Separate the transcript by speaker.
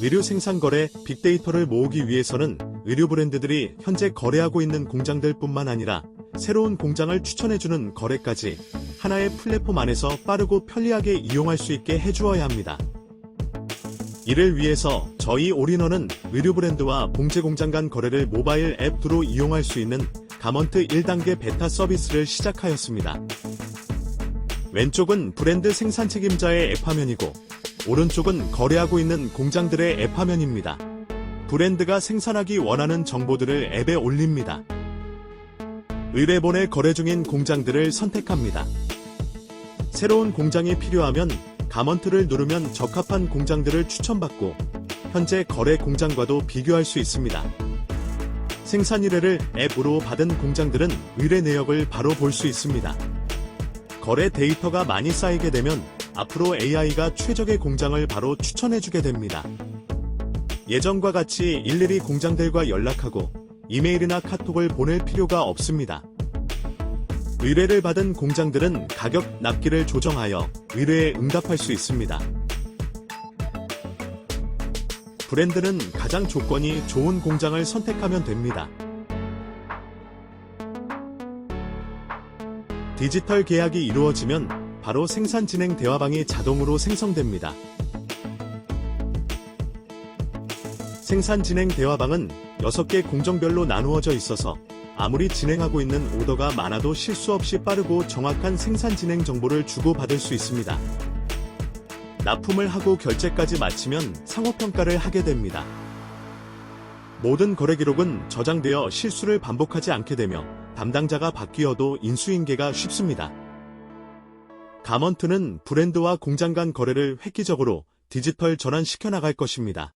Speaker 1: 의류 생산 거래 빅데이터를 모으기 위해서는 의류 브랜드들이 현재 거래하고 있는 공장들 뿐만 아니라 새로운 공장을 추천해주는 거래까지 하나의 플랫폼 안에서 빠르고 편리하게 이용할 수 있게 해주어야 합니다. 이를 위해서 저희 올인원은 의류 브랜드와 봉제 공장 간 거래를 모바일 앱으로 이용할 수 있는 가먼트 1단계 베타 서비스를 시작하였습니다. 왼쪽은 브랜드 생산 책임자의 앱 화면이고 오른쪽은 거래하고 있는 공장들의 앱 화면입니다. 브랜드가 생산하기 원하는 정보들을 앱에 올립니다. 의뢰본에 거래 중인 공장들을 선택합니다. 새로운 공장이 필요하면 가먼트를 누르면 적합한 공장들을 추천받고 현재 거래 공장과도 비교할 수 있습니다. 생산 의뢰를 앱으로 받은 공장들은 의뢰 내역을 바로 볼 수 있습니다. 거래 데이터가 많이 쌓이게 되면 앞으로 AI가 최적의 공장을 바로 추천해주게 됩니다. 예전과 같이 일일이 공장들과 연락하고 이메일이나 카톡을 보낼 필요가 없습니다. 의뢰를 받은 공장들은 가격 납기를 조정하여 의뢰에 응답할 수 있습니다. 브랜드는 가장 조건이 좋은 공장을 선택하면 됩니다. 디지털 계약이 이루어지면 바로 생산 진행 대화방이 자동으로 생성됩니다. 생산 진행 대화방은 6개 공정별로 나누어져 있어서 아무리 진행하고 있는 오더가 많아도 실수 없이 빠르고 정확한 생산 진행 정보를 주고받을 수 있습니다. 납품을 하고 결제까지 마치면 상호평가를 하게 됩니다. 모든 거래 기록은 저장되어 실수를 반복하지 않게 되며 담당자가 바뀌어도 인수인계가 쉽습니다. 가먼트는 브랜드와 공장 간 거래를 획기적으로 디지털 전환시켜 나갈 것입니다.